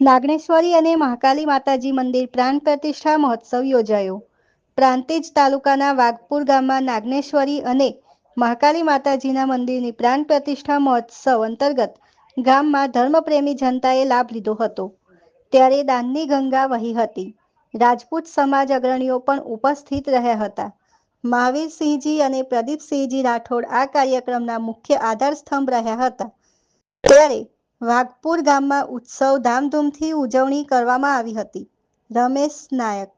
નાગણેશ્વરી અને મહાકાલી માતાજી મંદિર પ્રાણ પ્રતિષ્ઠા મહોત્સવ યોજાયો. પ્રાંતિજ તાલુકાના વાઘપુર ગામમાં નાગણેશ્વરી અને મહાકાલી માતાજીના મંદિરની પ્રાણ પ્રતિષ્ઠા મહોત્સવ અંતર્ગત ગામમાં ધર્મપ્રેમી જનતાએ લાભ લીધો હતો. ત્યારે દાનની ગંગા વહી હતી. રાજપૂત સમાજ અગ્રણીઓ પણ ઉપસ્થિત રહ્યા હતા. મહાવીરસિંહજી અને પ્રદીપસિંહજી રાઠોડ આ કાર્યક્રમના મુખ્ય આધારસ્તંભ રહ્યા હતા. ત્યારે વાઘપુર ગામમાં ઉત્સવ ધામધૂમથી ઉજવણી કરવામાં આવી હતી. રમેશ નાયક